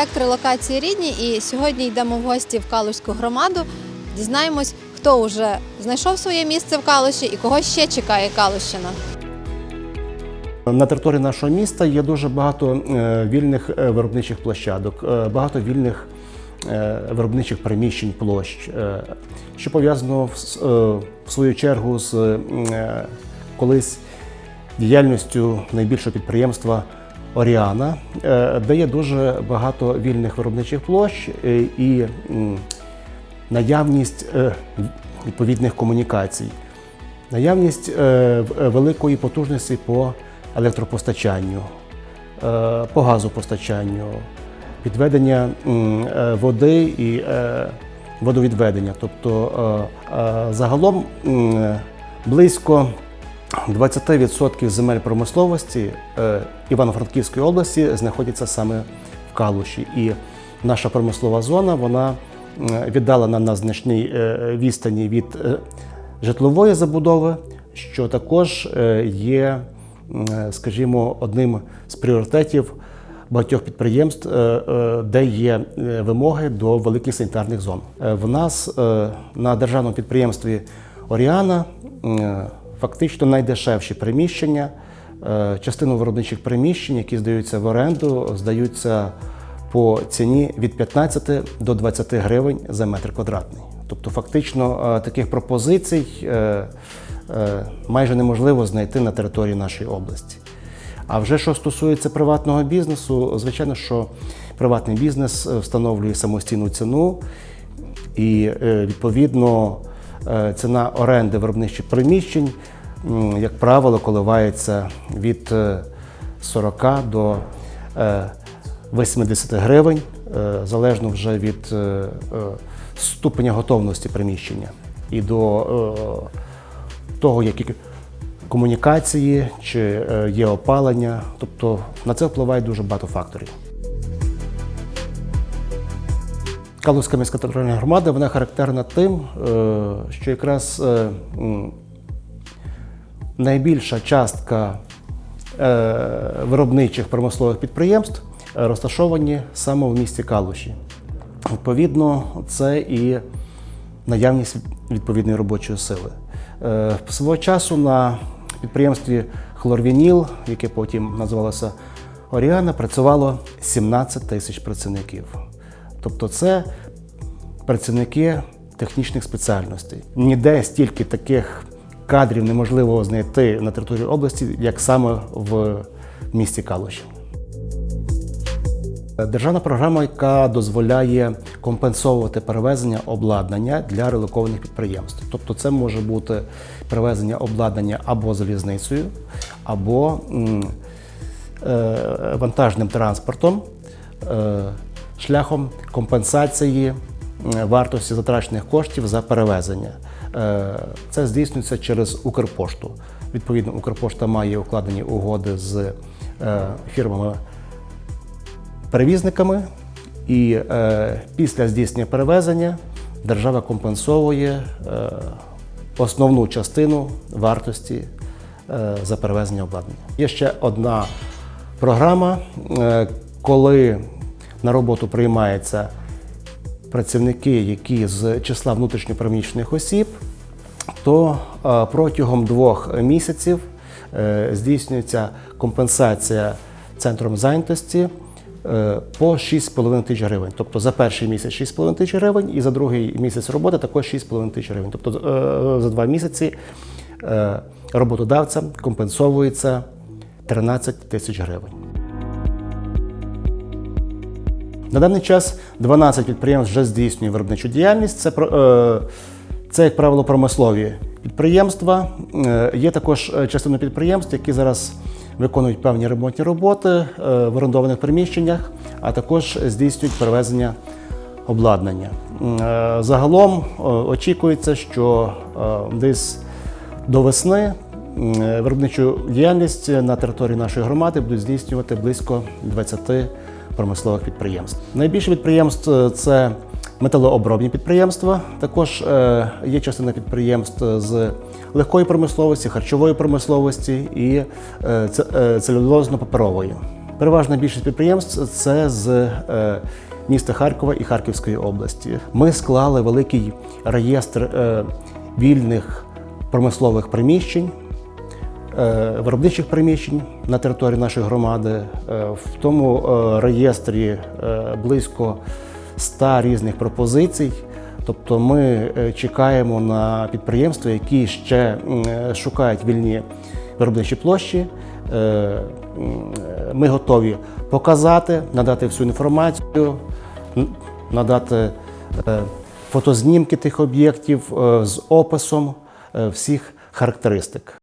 проект релокації рідні. І сьогодні йдемо в гості в Калуську громаду. Дізнаємось, хто вже знайшов своє місце в Калуші і кого ще чекає Калущина. На території нашого міста є дуже багато е, вільних е, виробничих площадок, е, багато вільних виробничих приміщень площ, що пов'язано в свою чергу з колись діяльністю найбільшого підприємства Оріана, де є дуже багато вільних виробничих площ е, і наявність е, відповідних комунікацій. Наявність е, великої потужності по електропостачанню, по газопостачанню, підведення води і водовідведення. Тобто загалом близько 20% земель промисловості е, Івано-Франківської області знаходяться саме в Калуші. І наша промислова зона вона віддалена на значній е, відстані від е, житлової забудови, що також е, є, е, скажімо, одним з пріоритетів багатьох підприємств, е, е, де є е, вимоги до великих санітарних зон. Е, В нас е, на державному підприємстві Оріана е, фактично найдешевші приміщення. Е, Частину виробничих приміщень, які здаються в оренду, здаються по ціні від 15 до 20 гривень за метр квадратний. Тобто, фактично, е, таких пропозицій е, майже неможливо знайти на території нашої області. А вже що стосується приватного бізнесу, звичайно, що приватний бізнес встановлює самостійну ціну, і відповідно ціна оренди виробничих приміщень, як правило, коливається від е, 40 до е, 80 гривень, е, залежно вже від е, е, ступеня готовності приміщення і до е, того, які комунікації чи е, є опалення. Тобто на це впливає дуже багато факторів. Калузька міська територіальна громада вона характерна тим, е, що якраз е, найбільша частка е, виробничих промислових підприємств розташовані саме в місті Калуші. Відповідно, це і наявність відповідної робочої сили. Свого часу на підприємстві Хлорвініл, яке потім називалося Оріана, працювало 17 тисяч працівників. Тобто це працівники технічних спеціальностей. Ніде стільки таких кадрів неможливо знайти на території області, як саме в місті Калуші. Державна програма, яка дозволяє компенсовувати перевезення обладнання для релокованих підприємств. Тобто, це може бути перевезення обладнання або залізницею, або е, вантажним транспортом е, шляхом компенсації вартості затрачених коштів за перевезення. Е, Це здійснюється через Укрпошту. Відповідно, Укрпошта має укладені угоди з е, фірмами перевізниками, і е, після здійснення перевезення держава компенсовує е, основну частину вартості е, за перевезення обладнання. Є ще одна програма, е, коли на роботу приймаються працівники, які з числа внутрішньопереміщених осіб, то е, протягом двох місяців е, здійснюється компенсація центром зайнятості е, по 6,5 тисяч гривень. Тобто за перший місяць 6,5 тисяч гривень і за другий місяць роботи також 6,5 тисяч гривень. Тобто за два місяці роботодавцям компенсовується 13 тисяч гривень. На даний час 12 підприємств вже здійснює виробничу діяльність. Це, е, це як правило, промислові підприємства. Е, Є також е, частина підприємств, які зараз виконують певні ремонтні роботи в орендованих приміщеннях, а також здійснюють перевезення обладнання. Загалом очікується, що десь до весни виробничу діяльність на території нашої громади будуть здійснювати близько 20 промислових підприємств. Найбільше підприємств е, це металообробні підприємства. Також е, є частина підприємств з легкої промисловості, харчової промисловості і е, це- целюлозно-паперової Переважна більшість підприємств це з міста Харкова і Харківської області. Ми склали великий реєстр вільних промислових приміщень, виробничих приміщень на території нашої громади. Е, В тому е, реєстрі е, близько 100 різних пропозицій. Тобто ми е, чекаємо на підприємства, які ще е, шукають вільні виробничі площі. Е, е, Ми готові показати, надати всю інформацію, надати е, фотознімки тих об'єктів е, з описом е, всіх характеристик.